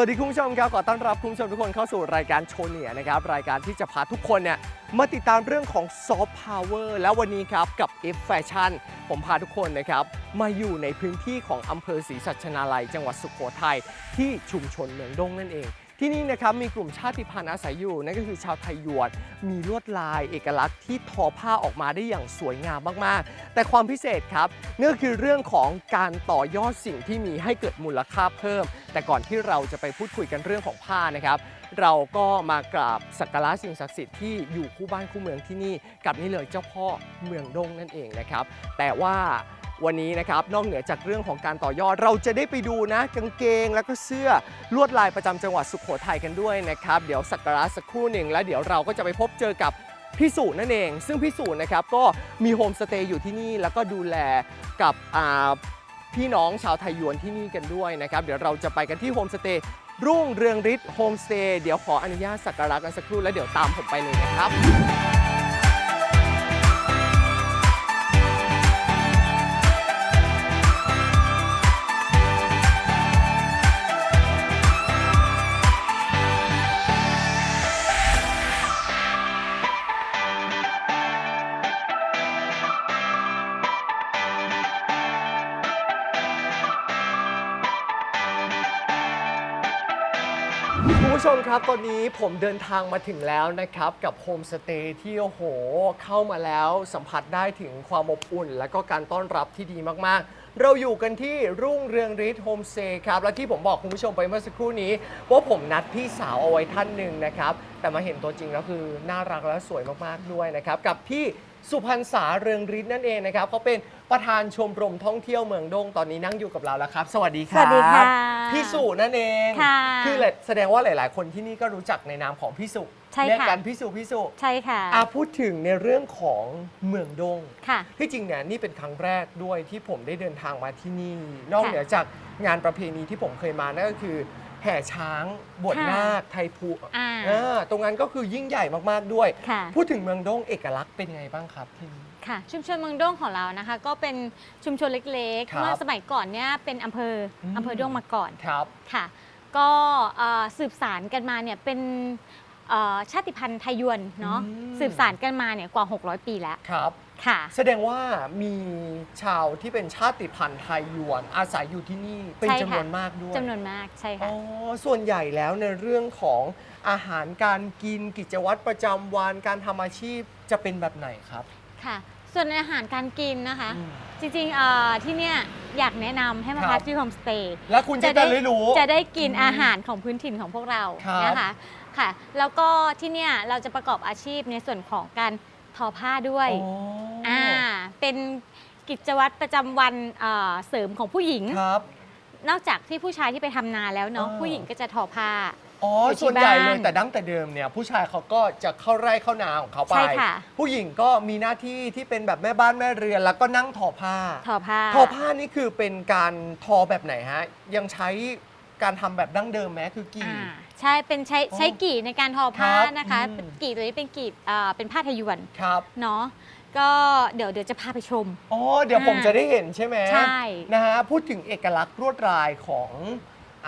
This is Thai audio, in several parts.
วัสดีคุณผู้ชมครับขอต้อนรับคุณผู้ชมทุกคนเข้าสู่รายการโชว์เนียนะครับรายการที่จะพาทุกคนเนี่ยมาติดตามเรื่องของซอฟต์พาวเวอร์แล้ววันนี้ครับกับ F Fashion ผมพาทุกคนนะครับมาอยู่ในพื้นที่ของอำเภอศรีสัชนาลัย จังหวัดสุโขทัยที่ชุมชนเมืองดงนั่นเอง ที่นี่นะครับมีกลุ่มชาติพันธุ์อาศัยอยู่นั่นก็คือชาวไทยยวนมีลวดลายเอกลักษณ์ที่ทอผ้าออกมาได้อย่างสวยงามมากๆ แต่ความพิเศษครับนั่นคือเรื่องของการต่อยอดสิ่งที่มีให้เกิดมูลค่าเพิ่ม แต่ก่อนที่เราจะไปพูดคุยกันเรื่องของผ้านะครับเราก็มากราบสักการะสิ่งศักดิ์สิทธิ์ที่อยู่คู่บ้านคู่เมืองที่นี่กับนี่เลยเจ้าพ่อเมืองดงนั่นเองนะครับ แต่ว่า วันนี้นะครับนอกเหนือจากเรื่องของการต่อยอดเราจะได้ไปดูนะกางเกงแล้วก็เสื้อลวดลายประจำจังหวัดสุโขทัยกันด้วยนะครับเดี๋ยวสักการะสักครู่หนึ่งแล้วเดี๋ยวเราก็จะไปพบเจอกับพี่สุนั่นเอง ซึ่งพี่สุนะครับก็มีโฮมสเตย์อยู่ที่นี่แล้วก็ดูแลกับพี่น้องชาวไทยยวนที่นี่กันด้วยนะครับเดี๋ยวเราจะไปกันที่โฮมสเตย์รุ่งเรืองฤทธิ์โฮมสเตย์เดี๋ยวขออนุญาตสักการะกันสักครู่แล้วเดี๋ยวตามผมไปเลยนะครับ ครับตอนนี้ผมเดินทางมาถึงแล้วนะครับ กับโฮมสเตย์ที่โอ้โห เข้ามาแล้วสัมผัสได้ถึงความอบอุ่น และก็การต้อนรับที่ดีมากๆ เราอยู่กันที่รุ่งเรืองฤทธิ์โฮมสเตย์ครับและที่ผมบอกคุณผู้ชมไปเมื่อสักครู่นี้ ว่าผมนัดพี่สาวเอาไว้ท่านหนึ่งนะครับ แต่มาเห็นตัวจริงแล้วคือน่ารักและสวยมากๆด้วยนะครับ กับพี่ สุพรรณษาเรืองฤทธิ์นั่นเองนะครับเขาเป็นประธานชมรมท่องเที่ยวเมืองดงตอนนี้นั่งอยู่กับเราแล้วครับ สวัสดีครับสวัสดีค่ะพี่สุนั่นเองค่ะคือแหละแสดงว่าหลาย ๆ คนที่นี่ก็รู้จักในนามของพี่สุใช่ค่ะเรียกกันพี่สุพี่สุใช่ค่ะอาพูดถึงในเรื่องของเมืองดงค่ะที่จริงเนี่ยนี่เป็นครั้งแรกด้วยที่ผมได้เดินทางมาที่นี่ นอกค่ะเหนือจากงานประเพณีที่ผมเคยมานั่นก็คือ แห่ช้างบวชค่ะนาคไทยภูอ่า เออตรงนั้นก็คือยิ่งใหญ่มากๆด้วย ค่ะ พูดถึงเมืองดงเอกลักษณ์เป็นยังไงบ้างครับที่นี่ ค่ะ ชุมชนเมืองด้งของเรานะคะ ก็เป็นชุมชนเล็กครับๆเมื่อสมัยก่อนเนี่ยเป็นอำเภออม อำเภอด้วงมาก่อนครับ ค่ะ ก็เอ่อสืบสารกันมาเนี่ยเป็นเอ่อชาติพันธุ์ไทยยวนเนาะอืม สืบสารกันมาเนี่ยกว่า 600 ปีแล้ว ครับ ค่ะ แสดงว่ามีชาวที่เป็นชาติพันธุ์ไทยยวนอาศัยอยู่ที่นี่เป็นใช่ค่ะจำนวนมากด้วย จำนวนมากใช่อ๋ค่ะอส่วนใหญ่แล้วในเรื่องของอาหารการกินกิจวัตรประจำวันการทำอาชีพจะเป็นแบบไหนครับ ค่ะ ส่วนอาหารการกินนะคะ อืมจริงๆเอ่อที่เนี่ยอยากแนะนำให้มาครัพับกที่โฮมสเตย์ แล้วคุณจะได้รู้ จะได้กินอืมอาหารของพื้นถิ่นของพวกเราครับนะคะค่ะ แล้วก็ที่เนี่ยเราจะประกอบอาชีพในส่วนของการทอผ้าด้วย อ๋อออ่า เป็นกิจวัตรประจำวันเอ่อเสริมของผู้หญิง ครับ นอกจากที่ผู้ชายที่ไปทำนาแล้วเนาะอ่า ผู้หญิงก็จะทอผ้า อ๋ออยู่ที่ส่วนใหญ่เลยบ้านแต่ดั้งแต่เดิมเนี่ยผู้ชายเขาก็จะเข้าไร่เข้านาของเขาไป ใช่ค่ะ ผู้หญิงก็มีหน้าที่ที่เป็นแบบแม่บ้านแม่เรือนแล้วก็นั่งทอผ้า ทอผ้า ทอผ้านี่คือเป็นการทอแบบไหนฮะ ยังใช้การทำแบบดั้งเดิมไหมคือกี่ อ่าใช่เป็นใช้อ๋อใช้กี่ในการทอผ้าครับนะคะ อืม กี่ตัวนี้เป็นกี่อ่าเป็นผ้าไทยยวนครับ เนาะ ก็เดี๋ยวเดี๋ยวจะพาไปชม อ๋อเดี๋ยวผมอ่าจะได้เห็นใช่ไหมใช่ นะฮะพูดถึงเอกลักษณ์ลวดลายของ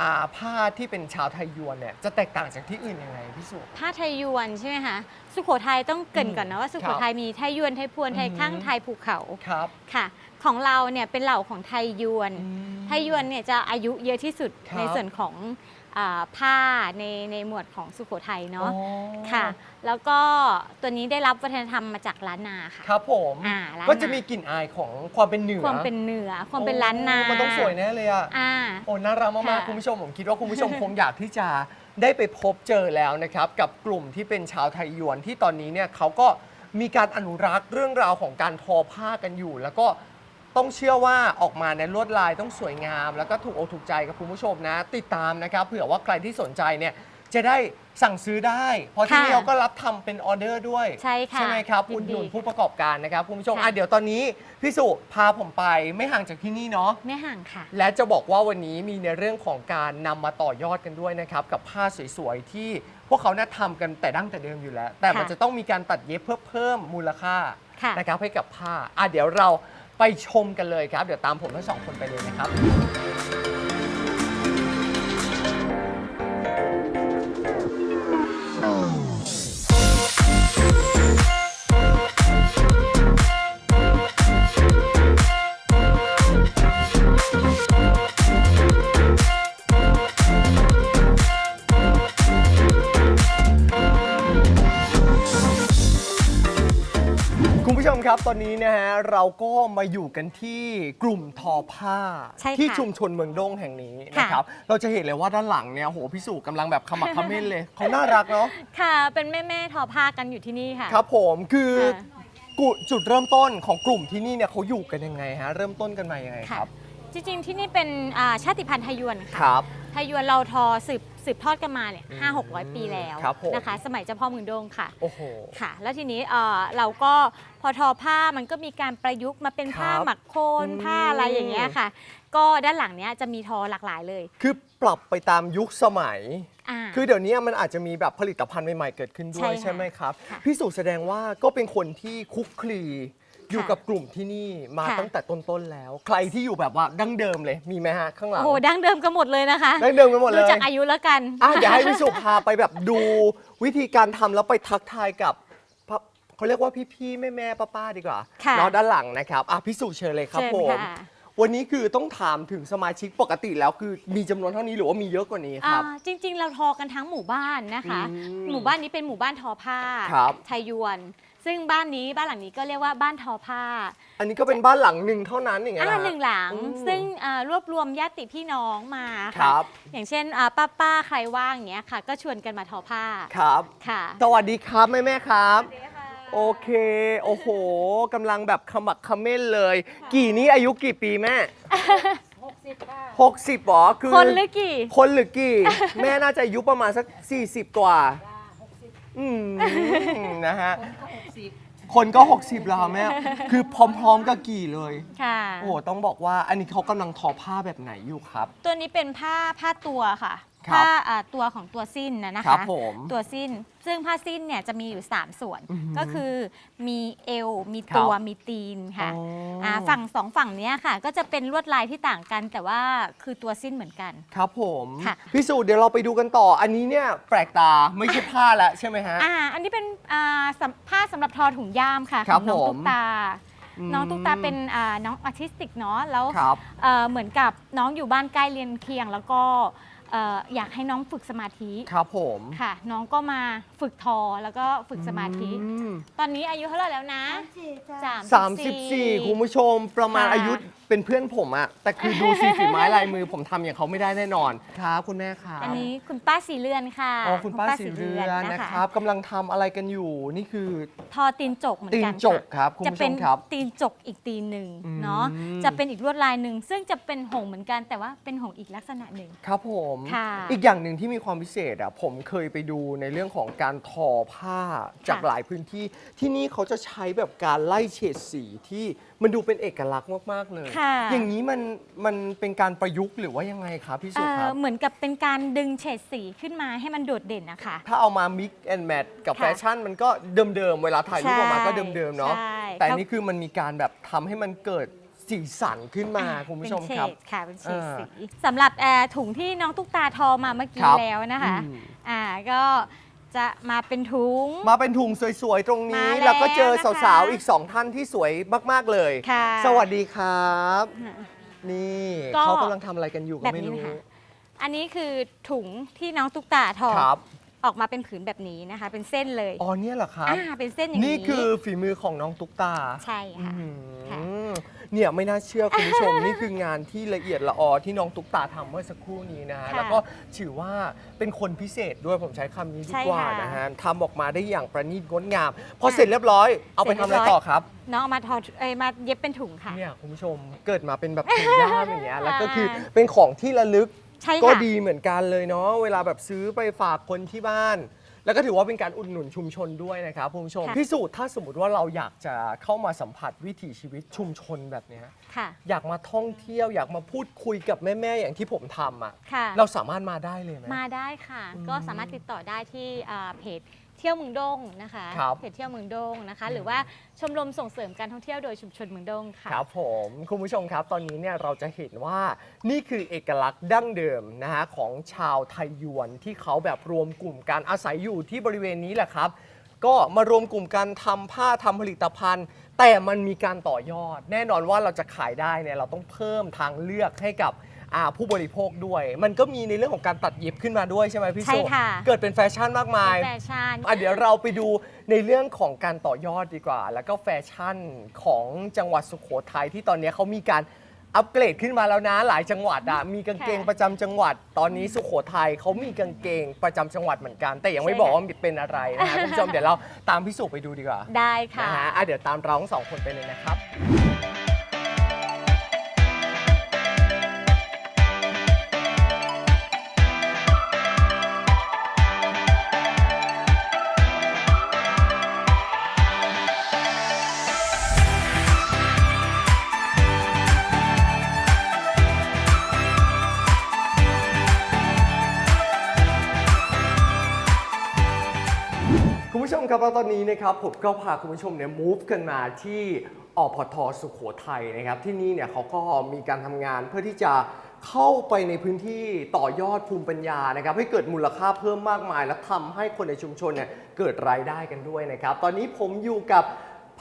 อ่าผ้าที่เป็นชาวไทยยวนเนี่ยจะแตกต่างจากที่อื่นยังไงพี่สุ ผ้าไทยยวนใช่ไหมคะสุโขทัยต้องเกรินก่อนนะว่าสุโขทัยมีไทยยวนไทยพวนไทยอือหือข้างไทยภูเขาครับค่ะ ของเราเนี่ยเป็นเหล่าของไทยยวน อืม ไทยยวนเนี่ยจะอายุเยอะที่สุดครับ ในส่วนของอา ผ้าในในหมวดของสุโขทัยเนาะอ๋อค่ะ แล้วก็ตัวนี้ได้รับวัฒนธรรมมาจากล้านนาค่ะครับผมอ่าล้านนาก็จะมีกลิ่นอายของความเป็นเหนือความเป็นเหนือความเป็นล้านนา โอ้มันต้องสวยแน่เลยอะ อ่า โอ้น่ารักมากค่ะๆคุณผู้ชมผมคิดว่าคุณผู้ชม คงอยากที่จะได้ไปพบเจอแล้วนะครับ กับกลุ่มที่เป็นชาวไทยยวนที่ตอนนี้เนี่ยเขาก็มีการอนุรักษ์เรื่องราวของการทอผ้ากันอยู่ แล้วก็ ต้องเชื่อว่าออกมาในลวดลายต้องสวยงาม แล้วก็ถูกอกถูกใจกับคุณผู้ชมนะ ติดตามนะครับเผื่อว่าใครที่สนใจเนี่ยจะได้สั่งซื้อได้ เพราะที่นี่ค่ะเราก็รับทำเป็นออเดอร์ด้วยใช่ค่ะใช่ไหมครับยิอุนดดีหนุนผู้ประกอบการนะครับคุณผู้ชมค่ะ อะเดี๋ยวตอนนี้พี่สุพาผมไปไม่ห่างจากที่นี่เนาะ ไม่ห่างค่ะ และจะบอกว่าวันนี้มีในเรื่องของการนำมาต่อยอดกันด้วยนะครับ กับผ้าสวยๆ ที่พวกเขาน่าทำกันแต่ดั้งแต่เดิมอยู่แล้ว แต่มันค่ะจะต้องมีการตัดเย็บเพื่อเพิ่มมูลค่าค่ะ นะครับให้กับผ้าอะเดี๋ยวเรา ไปชมกันเลยครับ เดี๋ยวตามผมทั้งสองคนไปเลยนะครับ คุณผู้ชมครับตอนนี้นะฮะเราก็มาอยู่กันที่กลุ่มทอผ้า ใช่ค่ะที่ชุมชนเมืองด้งแห่งนี้ค่ะ นะครับ เราจะเห็นเลยว่าด้านหลังเนี่ยโหพี่สุกำลังแบบขมักเขม้นเลยเขาน่ารักเนาะค่ะ เป็นแม่แม่ๆทอผ้ากันอยู่ที่นี่ค่ะ ครับผมคือค่ะ กุจุดเริ่มต้นของกลุ่มที่นี่เนี่ยเขาอยู่กันยังไงฮะเริ่มต้นกันมายังไงครับจริงๆที่นี่เป็นอ่าชาติพันธุ์ไทยยวนคค่ะรับ ไทยยวนเราทอสืบ สืบทอดกันมาเนี่ยอืมห้าหกร้อยปีแล้วครับผม นะคะ สมัยเจ้าพ่อเมืองดงค่ะ โอ้โห ค่ะ แล้วทีนี้เอ่อเราก็พอทอผ้ามันก็มีการประยุกต์มาเป็นผ้าครับหมักโคนอืม ผ้าอะไรอย่างเงี้ยค่ะ ก็ด้านหลังเนี้ยจะมีทอหลากหลายเลยคือปรับไปตามยุคสมัย อ่า คือเดี๋ยวนี้มันอาจจะมีแบบผลิตภัณฑ์ใหม่ๆเกิดขึ้นด้วยใช่ค่ะใช่ไหมครับ ค่ะ พี่สุแสดงว่าก็เป็นคนที่คุกคลี อยู่ค่ะกับกลุ่มที่นี่มาค่ะ ตั้งแต่ต้นๆแล้ว ใครที่อยู่แบบว่าดั้งเดิมเลยมีไหมฮะข้างหลังโอ้โหดั้งเดิมกันหมดเลยนะคะ ดั้งเดิมกันหมดเลดูยจากอายุแล้วกัน อะเดี๋ยวให้พี่สุพาไปแบบดูวิธีการทำแล้วไปทักทายกับพระเขาเรียกว่าพี่ๆแม่ๆป้าๆดีกว่าค่ะ เนาะด้านหลังนะครับอะพี่สุเชิญเลยครับเชิญผม ค่ะวันนี้คือต้องถามถึงสมาชิกปกติแล้วคือมีจำนวนเท่านี้หรือว่ามีเยอะกว่านี้ครับ อ่าจริงๆ เราทอกันทั้งหมู่บ้านนะคะ อืมหมู่บ้านนี้เป็นหมู่บ้านทอผ้าครับไทยยวน ซึ่งบ้านนี้บ้านหลังนี้ก็เรียกว่าบ้านทอผ้าอันนี้ก็เป็นบ้านหลังหนึ่งเท่านั้นอย่างเงี้ยอ่านะหนึ่งหลัง อืมซึ่งอ่ารวบรวมญาติพี่น้องมาคค่ะรับอย่างเช่นอ่าป้าป้าๆใครว่างอย่างเงี้ยค่ะ ก็ชวนกันมาทอผ้าครับ ค่ะสวัสดีครับแม่แม่ๆครับ โอเค โอ้โหกำลังแบบขมักเขม้นเลย กี่นี้อายุกี่ปีแม่หกสิบหรอคือคนหรือกี่ คนหรือกี่ แม่น่าจะอายุประมาณสัก 40 กว่า อืมนะฮะ คนก็ 60แล้วค่ะแม่ คือพร้อมๆกับกี่เลย ค่ะ โอ้โหต้องบอกว่าอันนี้เขากำลังทอผ้าแบบไหนอยู่ครับ ตัวนี้เป็นผ้าผ้าตัวค่ะ ครับผ้าอ่าตัวของตัวสิ้นนะนะครัคะ บผมตัวสิ้น ซึ่งผ้าสิ้นเนี่ยจะมีอยู่ 3 ส่วน อือหือก็คือมีเอว มีครับตัวมีตีนค่ะอ๋ออ่าฝั่งสองฝั่งเนี้ยค่ะ ก็จะเป็นลวดลายที่ต่างกัน แต่ว่าคือตัวสิ้นเหมือนกัน ครับผมค่ะ พี่สูเดี๋ยวเราไปดูกันต่อ อันนี้เนี่ยแปลกตาไม่ใช่ผ้าแล้วใช่ไหมฮะ อ่าอันนี้เป็นอ่าสำผ้าสำหรับทอถุงย่ามค่ะครัขบองน้องผมตุ๊กตาอืมน้องตุ๊กตาเป็นอ่าน้องอาร์ติสติกเนาะแล้ว ครับ เอ่อเหมือนกับน้องอยู่บ้านใกล้เรียนเคียง แล้วก็ เอ่ออยากให้น้องฝึกสมาธิครับผม ค่ะ น้องก็มา ฝึกทอแล้วก็ฝึกสมาธิอืมตอนนี้อายุเท่าไหร่แล้วนะ34คุณผู้ชมประมาณค่ะอายุเป็นเพื่อนผมอะแต่คือดูสีฝีไม้ลายมือผมทำอย่างเขาไม่ได้แน่นอนครับคุณแม่ครับอันนี้คุณป้าสีเรือนค่ะอ๋อคุณป้าสีเรือนนะครับกำลังทำอะไรกันอยู่นี่คือ ทอตีนจกเหมือนตีกันนจกครับคุณจะผู้ชเป็นมครับตีนจกอีกตีนหนึ่งอืมเนาะจะเป็นอีกลวดลายหนึ่งซึ่งจะเป็นหงส์เหมือนกันแต่ว่าเป็นหงส์อีกลักษณะหนึ่ง ครับผม ค่ะอีกอย่างหนึ่งที่มีความพิเศษอะผมเคยไปดูในเรื่องของการทอผ้าจากค่ะหลายพื้นที่ ที่นี่เขาจะใช้แบบการไล่เฉดสีที่มันดูเป็นเอกลักษณ์มาก ๆ เลย ค่ะ อย่างนี้มันมันเป็นการประยุกต์หรือว่ายังไงครับพี่สุเอ่คอรับเหมือนกับเป็นการดึงเฉดสีขึ้นมาให้มันโดดเด่นนะคะ ถ้าเอามา mix and match กับค่ะแฟชั่นมันก็เดิมๆ เวลาถ่ายรูปออกมาก็เดิมๆ เนาะ ใช่แต่อันนี่คือมันมีการแบบทำให้มันเกิดสีสันขึ้นมาคุณผู้ชมเป็นเฉครับดค่ะเป็นเฉดอ่าสีสำหรับเอ่อถุงที่น้องตุ๊กตาทอมาเมื่อกี้ครับแล้วนะคะอืม อ่าก็ จะมาเป็นถุง มาเป็นถุงสวยๆ ตรงนี้ มาแล้วแล้วก็เจอนะคะสาวๆอีก2ท่านที่สวยมากๆเลย ค่ะสวัสดีครับ นี่ก็ เขากำลังทำอะไรกันอยู่ก็แบบไม่นี้รู้นะคะอันนี้คือถุงที่น้องตุ๊กตาทอครับออกมาเป็นผืนแบบนี้นะคะ เป็นเส้นเลยอ๋อเนี่ยเหรอครับ อ่าเป็นเส้นอย่างนี้นี่คือฝีมือของน้องตุ๊กตาใช่ค่ะ อืมค่ะ เนี่ยไม่น่าเชื่อคุณผู้ชม นี่คืองานที่ละเอียดละออที่น้องตุ๊กตาทำเมื่อสักครู่นี้นะฮะค่ะแล้วก็ถือว่าเป็นคนพิเศษด้วยผมใช้คำนี้ดีใช่กว่าค่ะ นะฮะทำออกมาได้อย่างประณีตงดงาม พอเสร็จเรียบร้อย เอาไปเสร็ทำจอะไรเรียบร้อยต่อครับ น้องเอามาทอเอ้ยมาเย็บเป็นถุงค่ะ เนี่ยคุณผู้ชมเกิดมาเป็นแบบถุงย่ามอย่างเงี้ยแล้วก็คืออ่าเป็นของที่ระลึก ใช่ก็ค่ะ ดีเหมือนกันเลยเนาะเวลาแบบซื้อไปฝากคนที่บ้าน แล้วก็ถือว่าเป็นการอุดหนุนชุมชนด้วยนะครับคุณผู้ชมค่ะ พิสูจน์ถ้าสมมติว่าเราอยากจะเข้ามาสัมผัสวิถีชีวิตชุมชนแบบเนี้ยค่ะ อยากมาท่องเที่ยวอยากมาพูดคุยกับแม่ ๆ อย่างที่ผมทำอะค่ะ เราสามารถมาได้เลยไหม มาได้ค่ะ อืมก็สามารถติดต่อได้ที่อ่าเพจ เที่ยวเมืองดงนะคะครับ เพจเที่ยวเมืองดงนะคะอืมหรือว่าชมรมส่งเสริมการท่องเที่ยวโดยชุมชนเมืองดงค่ะ ครับผมคุณผู้ชมครับตอนนี้เนี่ยเราจะเห็นว่านี่คือเอกลักษณ์ดั้งเดิมนะฮะของชาวไทยยวนที่เขาแบบรวมกลุ่มการอาศัยอยู่ที่บริเวณนี้แหละครับ ก็มารวมกลุ่มกันทำผ้าทำผลิตภัณฑ์ แต่มันมีการต่อยอด แน่นอนว่าเราจะขายได้เนี่ยเราต้องเพิ่มทางเลือกให้กับ อ่าผู้บริโภคด้วย มันก็มีในเรื่องของการตัดเย็บขึ้นมาด้วยใช่ไหมพี่ใช่โซค่ะ เกิดเป็นแฟชั่นมากมาย แฟชั่น อะเดี๋ยวเราไปดูในเรื่องของการต่อยอดดีกว่า แล้วก็แฟชั่นของจังหวัดสุโขทัยที่ตอนนี้เขามีการอัปเกรดขึ้นมาแล้วนะหลายจังหวัดอะมีกางเกงค่ะประจำจังหวัด ตอนนี้สุโขทัยเขามีกางเกงประจำจังหวัดเหมือนกัน แต่ยังไม่ใช่บอกค่ะว่าเป็นอะไรนะฮะคุณผู้ชมเดี๋ยวเราตามพิสูจน์ไปดูดีกว่าได้ค่ะนะฮะอะเดี๋ยวตามเราทั้งสองคนไปเลยนะครับ ครับแล้วตอนนี้นะครับผมก็พาคุณผู้ชมเนี่ยมูฟกันมาที่อพทสุขโขทัยนะครับ ที่นี่เนี่ยเขาก็มีการทำงานเพื่อที่จะเข้าไปในพื้นที่ต่อยอดภูมิปัญญานะครับ ให้เกิดมูลค่าเพิ่มมากมาย และทำให้คนในชุมชนเนี่ยเกิดรายได้กันด้วยนะครับ ตอนนี้ผมอยู่กับ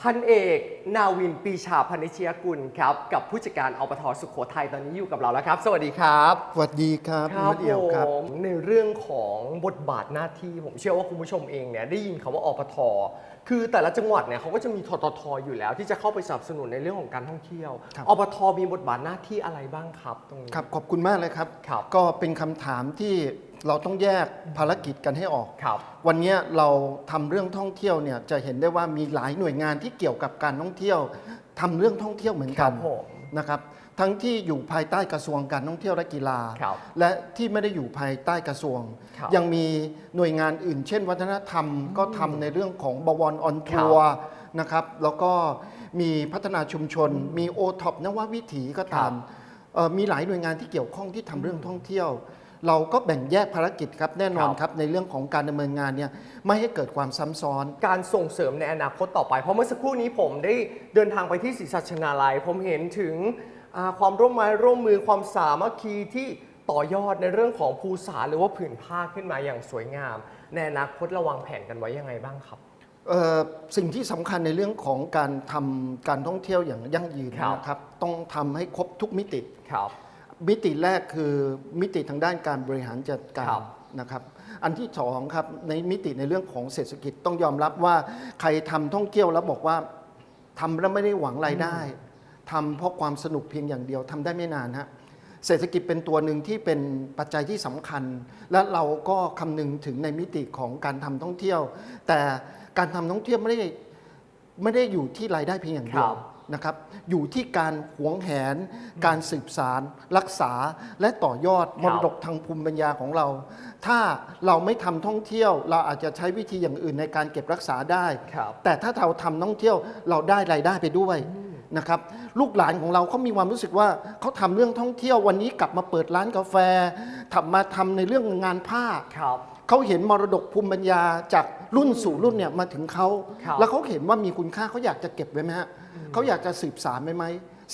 พันเอกนาวินปีชาพนิชยกุลครับกับผู้จัดการอปทสุขโขทัยตอนนี้อยู่กับเราแล้วครับ สวัสดีครับสวัสดีครับครับมะเดี่ยวครับผมในเรื่องของบทบาทหน้าที่ผมเชื่อว่าคุณผู้ชมเองเนี่ยได้ยินคำว่าอปท คือแต่ละจังหวัดเนี่ยเขาก็จะมีทททอยู่แล้ว ที่จะเข้าไปสนับสนุนในเรื่องของการท่องเที่ยวครับอปทมีบทบาทหน้าที่อะไรบ้างครับตรงนี้ ครับขอบคุณมากเลยครับ ครับ ก็เป็นคำถามที่เราต้องแยกภารกิจกันให้ออก ครับ วันนี้เราทำเรื่องท่องเที่ยวเนี่ยจะเห็นได้ว่ามีหลายหน่วยงานที่เกี่ยวกับการท่องเที่ยวทำเรื่องท่องเที่ยวเหมือนคกัรันบผมนะครับ ทั้งที่อยู่ภายใต้กระทรวงการท่องเที่ยวและกีฬา ครับและที่ไม่ได้อยู่ภายใต้กระทรวง ครับยังมีหน่วยงานอื่น เช่น วัฒนธรรมก็ทำในเรื่องของบวรออนทัวร์นะครับ แล้วก็มีพัฒนาชุมชน มีโอท็อปนววิถีก็ตามเอ่อมีหลายหน่วยงานที่เกี่ยวข้องที่ทำเรื่องท่องเที่ยว เราก็แบ่งแยกภารกิจครับแน่นอนครับ ครับในเรื่องของการดำเนินงานเนี่ยไม่ให้เกิดความซ้ำซ้อน การส่งเสริมในอนาคตต่อไป เพราะเมื่อสักครู่นี้ผมได้เดินทางไปที่ศรีสัชนาลัย ผมเห็นถึงอ่า ความร่วมไม้ร่วมมือความสามัคคีที่ต่อยอดในเรื่องของภูษาหรือว่าผืนผ้าขึ้นมาอย่างสวยงาม ในอนาคตระวางแผนกันไว้ยังไงบ้างครับเอ่อสิ่งที่สำคัญในเรื่องของการทำการท่องเที่ยวอย่างยั่งยืนครับนะครับ ต้องทำให้ครบทุกมิติครับมิติแรกคือมิติทางด้านการบริหารจัดกาครัรบนะครับ อันที่สองครับในมิติในเรื่องของเศรษฐกิจต้องยอมรับว่าใครทำท่องเที่ยวแล้วบอกว่าทำแล้วไม่ได้หวังรายได้ ทำเพราะความสนุกเพียงอย่างเดียวทำได้ไม่นานฮะเศรษฐกิจเป็นตัวหนึ่งที่เป็นปัจจัยที่สำคัญ และเราก็คำนึงถึงในมิติของการทำท่องเที่ยว แต่การทำท่องเที่ยวไม่ได้ไม่ได้อยู่ที่รายได้เพียงอย่างเดียครัวบนะครับ อยู่ที่การหวงแหน การสืบสาร รักษาและต่อยอดมรดกทางภูมิปัญญาของเรา ถ้าเราไม่ทำท่องเที่ยว เราอาจจะใช้วิธีอย่างอื่นในการเก็บรักษาได้ครับแต่ถ้าเราทำท่องเที่ยวเราได้รายได้ไปด้วย นะครับลูกหลานของเราเขามีความรู้สึกว่าเขาทำเรื่องท่องเที่ยววันนี้กลับมาเปิดร้านกาแฟทำมาทำในเรื่องงานผ้าครับเขาเห็นมรดกภูมิปัญญาจากรุ่นสู่รุ่นเนี่ยมาถึงเขาครับแล้วเขาเห็นว่ามีคุณค่าเขาอยากจะเก็บไว้ไหมฮะเขาอยากจะสืบสารไว้ไหม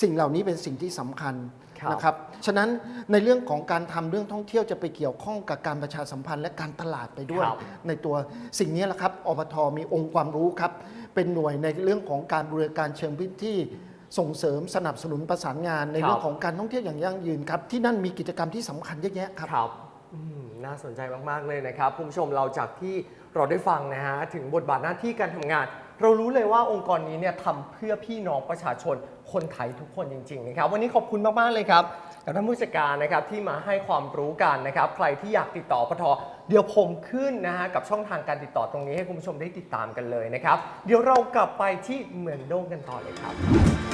สิ่งเหล่านี้เป็นสิ่งที่สำคัญครับนะครับ ฉะนั้นในเรื่องของการทำเรื่องท่องเที่ยวจะไปเกี่ยวข้องกับการประชาสัมพันธ์และการตลาดไปด้วยครับในตัวสิ่งนี้แหละครับอบทมีองค์ความรู้ครับ เป็นหน่วยในเรื่องของการบริการเชิงพื้นที่ ส่งเสริมสนับสนุนประสานงานในครับเรื่องของการท่องเที่ยวอย่างยั่งยืนครับ ที่นั่นมีกิจกรรมที่สำคัญเยอะแยะครับครับอืมน่าสนใจมาก ๆ เลยนะครับคุณผู้ชมเราจากที่เราได้ฟังนะฮะถึงบทบาทหน้าที่การทำงาน เรารู้เลยว่าองค์กรนี้เนี่ยทำเพื่อพี่น้องประชาชนคนไทยทุกคนจริง ๆ นะครับ วันนี้ขอบคุณมาก ๆ เลยครับกับท่านผู้จัดการนะครับที่มาให้ความรู้กันนะครับ ใครที่อยากติดต่อปทเดี๋ยวผมขึ้นนะฮะกับช่องทางการติดต่อตรงนี้ให้คุณผู้ชมได้ติดตามกันเลยนะครับ เดี๋ยวเรากลับไปที่เมืองโด่งกันต่อเลยครับ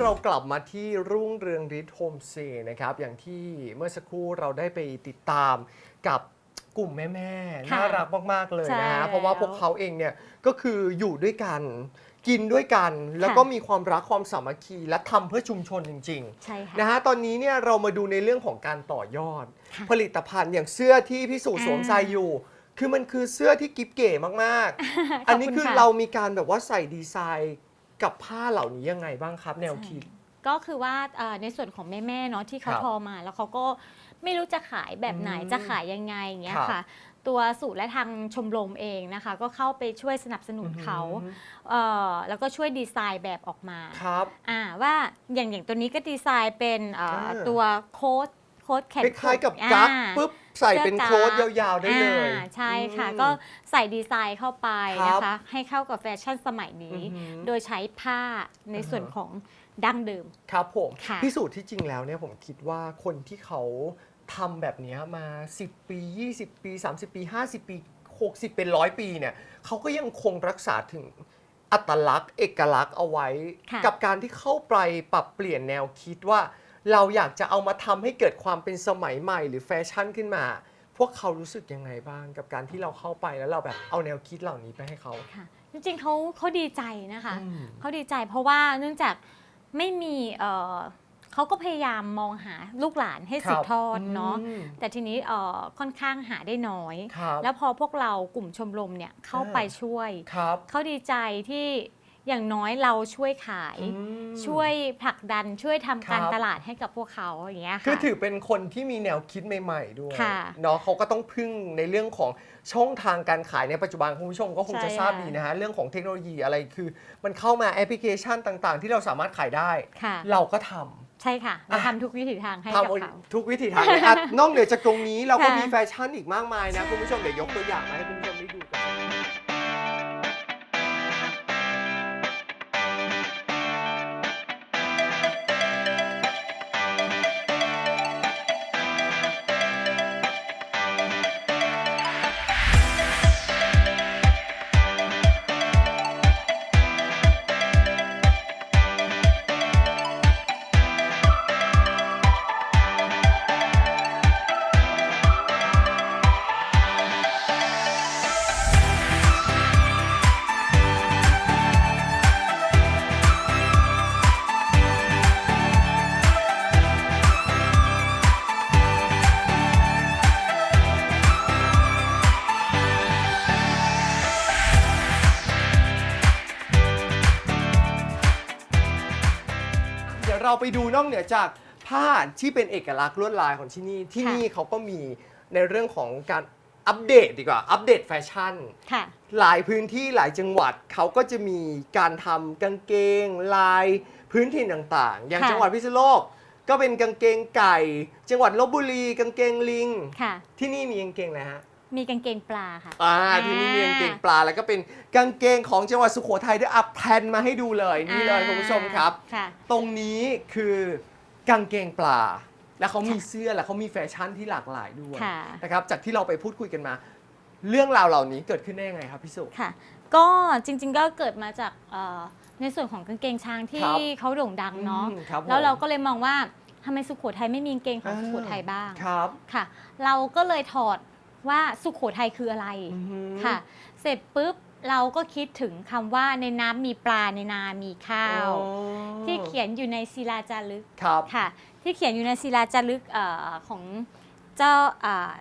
เรากลับมาที่รุ่งเรืองฤทธิ์โฮมเซนะครับ อย่างที่เมื่อสักครู่เราได้ไปติดตามกับกลุ่มแม่ๆค่ะน่ารักมากๆเลยใช่นะฮะเพราะว่าแล้วพวกเขาเองเนี่ยก็คืออยู่ด้วยกันกินด้วยกัน แล้วก็มีความรักความสามัคคีและทำเพื่อชุมชนจริง ๆ ใช่ค่ะ นะฮะตอนนี้เนี่ยเรามาดูในเรื่องของการต่อยอด ค่ะผลิตภัณฑ์อย่างเสื้อที่พี่สุสวมอ่าใส่อยู่ คือมันคือเสื้อที่กิ๊บเก๋มากๆ อันนี้คือค่ะเรามีการแบบว่าใส่ดีไซน์ กับผ้าเหล่านี้ยังไงบ้างครับ แนวคิด ก็คือว่าเอ่อในส่วนของแม่ๆเนาะที่เขาครับทอมา แล้วเขาก็ไม่รู้จะขายแบบไหนอืมจะขายยังไงอย่างเงี้ยครับ ค่ะ ตัวสูตรและทางชมรมเองนะคะ ก็เข้าไปช่วยสนับสนุนเขาอืมเอ่อแล้วก็ช่วยดีไซน์แบบออกมาครับ อ่าว่าอย่างอย่างตัวนี้ก็ดีไซน์เป็นเอ่ออ่าตัวโค้ดโค้ดแขนคล้ายๆกับอ่กั๊กปุ๊บใส่เป็นสื้อโค้ดกั๊กยาวๆได้เลย อ่าใช่ค่ะ อืมก็ใส่ดีไซน์เข้าไปครับนะคะ ให้เข้ากับแฟชั่นสมัยนี้ อือหือโดยใช้ผ้าในส่วนอ่าฮะ ของดั้งเดิม ครับผมค่ะ พิสูจน์ที่จริงแล้วเนี่ยผมคิดว่าคนที่เขาทำแบบเนี้ยมา 10 ปี 20 ปี 30 ปี 50 ปี 60 เป็นร้อยปีเนี่ยเขาก็ยังคงรักษาถึงอัตลักษณ์ เอกลักษณ์เอาไว้ ค่ะ กับการที่เข้าไปปรับเปลี่ยนแนวคิดว่า เราอยากจะเอามาทำให้เกิดความเป็นสมัยใหม่หรือแฟชั่นขึ้นมา พวกเขารู้สึกยังไงบ้างกับการที่เราเข้าไปแล้วเราแบบเอาแนวคิดเหล่านี้ไปให้เขา ค่ะจริงๆเขาเขาดีใจนะคะอืม เขาดีใจเพราะว่าเนื่องจากไม่มีเอ่อเขาก็พยายามมองหาลูกหลานให้สืบทอดเนาะอืมแต่ทีนี้เอ่อค่อนข้างหาได้น้อย ครับ แล้วพอพวกเรากลุ่มชมรมเนี่ยเข้าไปช่วย ครับ เขาดีใจที่ อย่างน้อยเราช่วยขายอืมช่วยผลักดันช่วยทำการครับตลาดให้กับพวกเขาอย่างเงี้ยค่ะคือถือเป็นคนที่มีแนวคิดใหม่ ๆ ด้วยค่ะเนาะเขาก็ต้องพึ่งในเรื่องของช่องทางการขายในปัจจุบันคุณผู้ชมก็คงจะใช่ทราบค่ะดีนะฮะเรื่องของเทคโนโลยีอะไรคือ มันเข้ามาแอปพลิเคชันต่าง ๆ ที่เราสามารถขายได้ค่ะเราก็ทำใช่ค่ะเราอะทำทุกวิถีทางให้ทำกับเอาเขาทุกวิถีทางเลยอะนอกเหนือจากตรงนี้เราก็ค่ะมีแฟชั่นอีกมากมายนะคุณผู้ชมเดี๋ยวยกตัวอย่างมาให้คุณผู้ชมได้ อกเหนือจากผ้าที่เป็นเอกลักษณ์ลวดลายของที่นี่ ที่ค่ะนี่เขาก็มีในเรื่องของการอัปเดตดีกว่า อัปเดตแฟชั่น ค่ะ หลายพื้นที่หลายจังหวัดเขาก็จะมีการทำกางเกง ลายพื้นถิ่นต่างๆ อย่างค่ะ จังหวัดพิษณุโลก ก็เป็นกางเกงไก่ จังหวัดลบบุรีกางเกงลิง ค่ะ ที่นี่มีกางเกงอะไรฮะ มีกางเกงปลาค่ะ อ่าที่นี่มีกางเกงปลาแล้วก็เป็นกางเกงของจังหวัดสุโขทัยด้วยอัพแพนมาให้ดูเลยนี่เลยคุณผู้ชมครับ ค่ะ ตรงนี้คือกางเกงปลา แล้วเขามีเสื้อแล้วเขามีแฟชั่นที่หลากหลายด้วยค่ะ นะครับจากที่เราไปพูดคุยกันมา เรื่องราวเหล่านี้เกิดขึ้นได้ยังไงครับพี่สุ ค่ะ ก็จริงๆก็เกิดมาจากเอ่อในส่วนของกางเกงช้างที่ครับเขาโด่งดังเนาะอืมครับผม แล้วเราก็เลยมองว่าทำไมสุโขทัยไม่มีกางเกงของอ่าสุโขทัยบ้าง ครับ ค่ะ เราก็เลยถอด ว่าสุโขทัยคืออะไรอือหือ ค่ะ เสร็จปุ๊บเราก็คิดถึงคำว่าในน้ำมีปลาในนา มีข้าว อ๋อที่เขียนอยู่ในศิลาจารึกครับ ค่ะ ที่เขียนอยู่ในศิลาจารึกเอ่อของเจ้าอ่า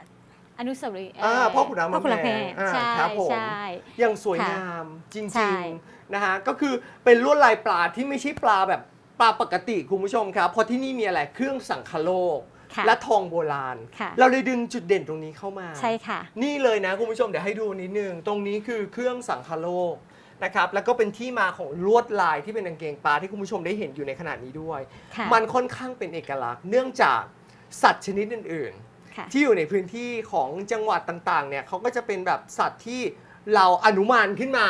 อนุสาวรีย์เอ่าพ่อขุนรามพ่อขุนรามคำแหแพงงอ่าใช่ครับผม ใช่ อย่างสวยค่ะงามจใช่ ริงๆนะฮะก็คือเป็นลวดลายปลาที่ไม่ใช่ปลาแบบปลาปกติคุณผู้ชมครับเพราะที่นี่มีอะไรเครื่องสังคโลก ค่ะและทองโบราณ ค่ะ เราเลยดึงจุดเด่นตรงนี้เข้ามา ใช่ค่ะ นี่เลยนะคุณผู้ชมเดี๋ยวให้ดูนิดนึง ตรงนี้คือเครื่องสังคโลกนะครับแล้วก็เป็นที่มาของลวดลายที่เป็นกางเกงปลาที่คุณผู้ชมได้เห็นอยู่ในขณะนี้ด้วย ค่ะ มันค่อนข้างเป็นเอกลักษณ์ เนื่องจากสัตว์ชนิดอื่นๆค่ะที่อยู่ในพื้นที่ของจังหวัดต่างๆเนี่ยเขาก็จะเป็นแบบสัตว์ที่เราอนุมานขึ้นมา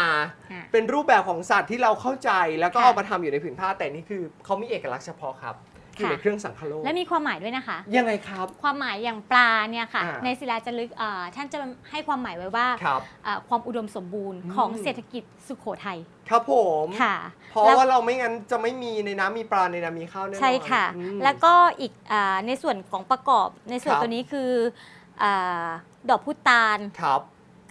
ค่ะเป็นรูปแบบของสัตว์ที่เราเข้าใจแล้วก็ค่ะ เอามาทำอยู่ในผืนผ้าแต่นี่คือเขามีเอกลักษณ์เฉพาะครับ อยู่ค่ะในเครื่องสังคโลกและมีความหมายด้วยนะคะ ยังไงครับ ความหมายอย่างปลาเนี่ยค่ะ อ่าในศิลาจารึกเอ่อท่านจะให้ความหมายไว้ว่าครับเอ่อความอุดมสมบูรณ์อืมของเศรษฐกิจสุโขทัยครับผมค่ะเพราะแล้ว ว่าเราไม่งั้นจะไม่มีในน้ำมีปลาในน้ำมีข้าวแน่นอนใช่ค่ะ อืม แล้วก็อีกอาในส่วนของประกอบในส่วนครับ ตัวนี้คืออาดอกพุตาลครับ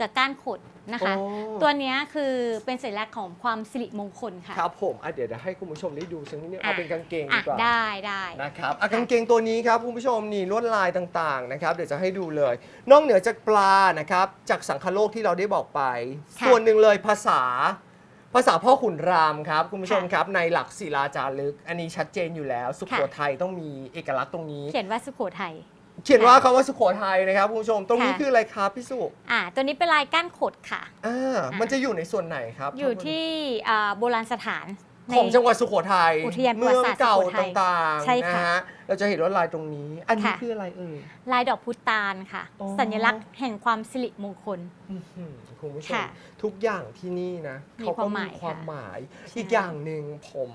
กับก้านขด นะคะ โอ้ ตัวเนี้ยคือเป็นสัญลักษณ์ของความสิริมงคลค่ะครับผมอะเดี๋ยวเดี๋ยวให้คุณผู้ชมได้ดูสักนิดนึงเอาอะเป็นกางเกงดีอะกว่า ได้ได้ นะครับอะกางเกงตัวนี้ครับคุณผู้ชมนี่ลวดลายต่างๆนะครับเดี๋ยวจะให้ดูเลย นอกเหนือจากปลานะครับจากสังคโลกที่เราได้บอกไป ค่ะส่วนหนึ่งเลยภาษา ภาษาพ่อขุนรามครับคุณผู้ชมค่ะครับในหลักศิลาจารึก อันนี้ชัดเจนอยู่แล้ว สุโขค่ะ ทัยต้องมีเอกลักษณ์ตรงนี้ เขียนว่าสุโขทัย เขียนว่าคำว่าสุโขทัยนะครับคุณผู้ชม ตรงนี้ค่ะ คืออะไรครับพี่สุอ่าตัวนี้เป็นลายก้านขดค่ะ อ่ามันจะอยู่ในส่วนไหนครับอยู่ที่อ่าโบราณสถานใน ของจังหวัดสุโขทัยอุทยานประเมืวัองติศาสตร์เก่าสุโขทัยต่างๆใช่นะค่ะฮะเราจะเห็นลวดลายตรงนี้ อันนี้ค่ะ คืออะไรเอ่ย ลายดอกพุตาลค่ะ อ๋อ สัญลักษณ์แห่งความสิริมงคล อื้อหือคุณผู้ชมค่ะทุกอย่างที่นี่นะมีเขาก็ความหมีมายความค่ะหมายใช่อีกอย่างหนึ่งผม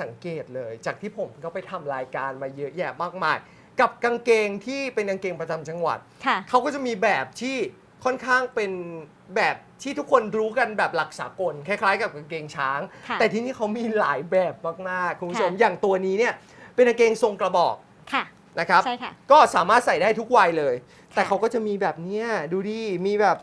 สังเกตเลย จากที่ผมก็ไปทำรายการมาเยอะแยะมากมาย กับกางเกงที่เป็นกางเกงประจำจังหวัด ค่ะ เขาก็จะมีแบบที่ค่อนข้างเป็นแบบที่ทุกคนรู้กันแบบหลักสากล คล้ายๆ กับกางเกงช้าง ค่ะแต่ที่นี่เขามีหลายแบบมากๆคุณผู้ชมค่ะ อย่างตัวนี้เนี่ยเป็นกางเกงทรงกระบอกค่ะ นะครับ ใช่ค่ะ ก็สามารถใส่ได้ทุกวัยเลย แต่ค่ะเขาก็จะมีแบบเนี้ยดูดิมีแบบ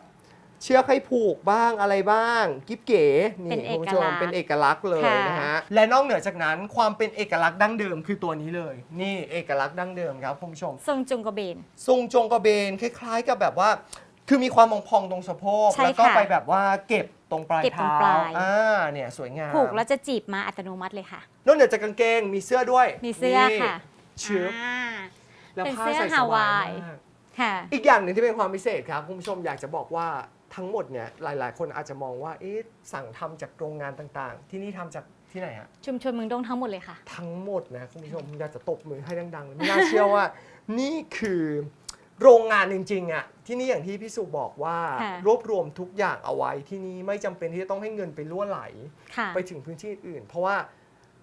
เชือกให้ผูกบ้างอะไรบ้าง กิ๊บเก๋นี่คุณผู้ชมเป็นเอกลักษณ์เลยค่ะ นะฮะและนอกเหนือจากนั้นความเป็นเอกลักษณ์ดั้งเดิมคือตัวนี้เลย นี่เอกลักษณ์ดั้งเดิมครับคุณผู้ชม ทรงจงกระเบน ทรงจงกระเบนคล้ายๆกับแบบว่า คือมีความพองๆตรงสะโพกใช่แล้วก็ค่ะไปแบบว่าเก็บตรงปลายเก็บตรงเท้าปลาย อ่าเนี่ยสวยงามผูกแล้วจะจีบมาอัตโนมัติเลยค่ะ นอกเหนือจากกางเกงมีเสื้อด้วยมีเสื้อนี่ค่ะเชื้ออ่า แล้วเป็นผ้าเสื้อใส่สฮาบาวายย มาก ค่ะ อีกอย่างหนึ่งที่เป็นความพิเศษครับ คุณผู้ชมอยากจะบอกว่า ทั้งหมดเนี่ยหลาย ๆ คนอาจจะมองว่าเอ๊ะสั่งทำจากโรงงานต่างๆ ที่นี่ทำจากที่ไหนฮะ ชุมชนเมืองดงทั้งหมดเลยค่ะ ทั้งหมดนะคุณผู้ชมอยากจะตบมือให้ดังๆเลยไม่น่าเชื่อว่า นี่คือโรงงานจริงๆอะที่นี่อย่างที่พี่สุบอกว่าค่ะ รวบรวมทุกอย่างเอาไว้ที่นี่ไม่จำเป็นที่จะต้องให้เงินไปล่วไหล ค่ะไปถึงพื้นที่อื่น เพราะว่า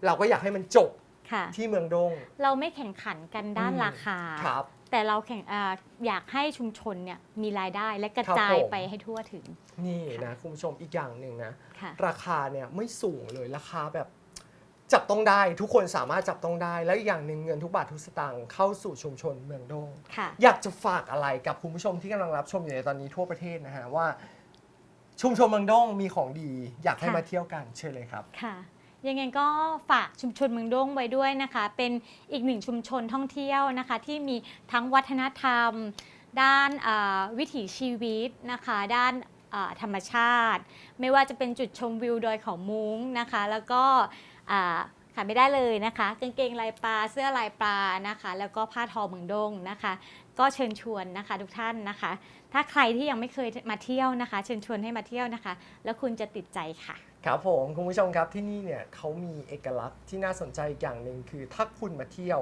เราก็อยากให้มันจบค่ะ ที่เมืองดง เราไม่แข่งขันกันด้านอืม ราคา ครับ แต่เราแข่งอาอยากให้ชุมชนเนี่ยมีรายได้และกระจาครัยบผม ไปให้ทั่วถึง นี่นะคุณผู้ชมอีกอย่างหนึ่งนะ ค่ะ ราคาเนี่ยไม่สูงเลยราคาแบบจับต้องได้ ทุกคนสามารถจับต้องได้ แล้วอีกอย่างหนึ่งเงินทุกบาททุกสตางค์เข้าสู่ชุมชนเมืองดง ค่ะ อยากจะฝากอะไรกับคุณผู้ชมที่กำลังรับชมอยู่ในตอนนี้ทั่วประเทศนะฮะว่า ชุมชนเมืองดงมีของดี อยากให้ค่ะ มาเที่ยวกันเชิญเลยครับ ค่ะ ยังไงก็ฝากชุมชนเมืองด้งไว้ด้วยนะคะ เป็นอีกหนึ่งชุมชนท่องเที่ยวนะคะ ที่มีทั้งวัฒนธรรม ด้านวิถีชีวิตนะคะ ด้านธรรมชาติ ไม่ว่าจะเป็นจุดชมวิวดอยเขามุ้งนะคะ แล้วก็ขาดไม่ได้เลยนะคะกางเกงลายปลาเสื้อลายปลานะคะ แล้วก็ผ้าทอเมืองดงนะคะ ก็เชิญชวนนะคะทุกท่านนะคะ ถ้าใครที่ยังไม่เคยมาเที่ยวนะคะ เชิญชวนให้มาเที่ยวนะคะ แล้วคุณจะติดใจค่ะ ครับผมคุณผู้ชมครับที่นี่เนี่ยเขามีเอกลักษณ์ที่น่าสนใจอีกอย่างหนึ่งคือถ้าคุณมาเที่ยว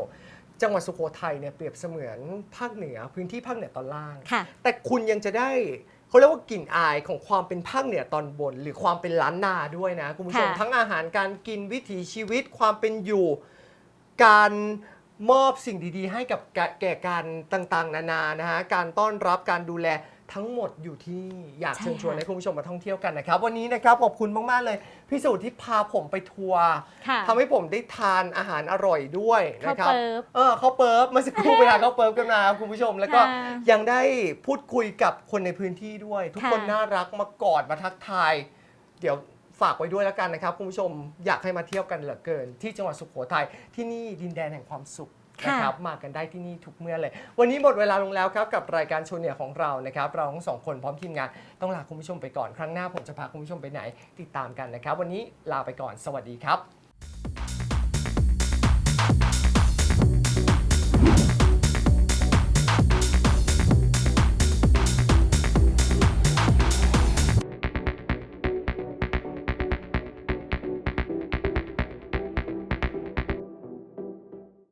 จังหวัดสุโขทัยเนี่ยเปรียบเสมือนภาคเหนือพื้นที่ภาคเหนือตอนล่าง ค่ะ แต่คุณยังจะได้เขาเรียกว่ากลิ่นอายของความเป็นภาคเหนือตอนบน หรือความเป็นล้านนาด้วยนะ คุณผู้ชมค่ะ ทั้งอาหารการกินวิถีชีวิตความเป็นอยู่ การมอบสิ่งดีๆ ให้กับแก่แก่การต่างๆ นานานะฮะการต้อนรับการดูแล ทั้งหมดอยู่ที่นี่อยากใช่เชิญชวนค่ะให้คุณผู้ชมมาท่องเที่ยวกันนะครับ วันนี้นะครับขอบคุณมากๆเลยพี่สุที่พาผมไปทัวร์ค่ะทำให้ผมได้ทานอาหารอร่อยด้วยข้าวนะครับเปิบเออข้าวเปิบเมื่อสักครู่ไปทานข้าวเปิบกันมาครับคุณผู้ชม แล้วก็ค่ะยังได้พูดคุยกับคนในพื้นที่ด้วย ทุกค่ะคนน่ารักมากอดมาทักทาย เดี๋ยวฝากไว้ด้วยแล้วกันนะครับคุณผู้ชมอยากให้มาเที่ยวกันเหลือเกิน ที่จังหวัดสุโขทัยที่นี่ดินแดนแห่งความสุขค่ะ นะครับมากันได้ที่นี่ทุกเมื่อเลย วันนี้หมดเวลาลงแล้วครับกับรายการโชว์เนี่ยของเรานะครับเราทั้งสองคนพร้อมทีมงานต้องลาคุณผู้ชมไปก่อนครั้งหน้าผมจะพาคุณผู้ชมไปไหน ติดตามกันนะครับ วันนี้ลาไปก่อนสวัสดีครับ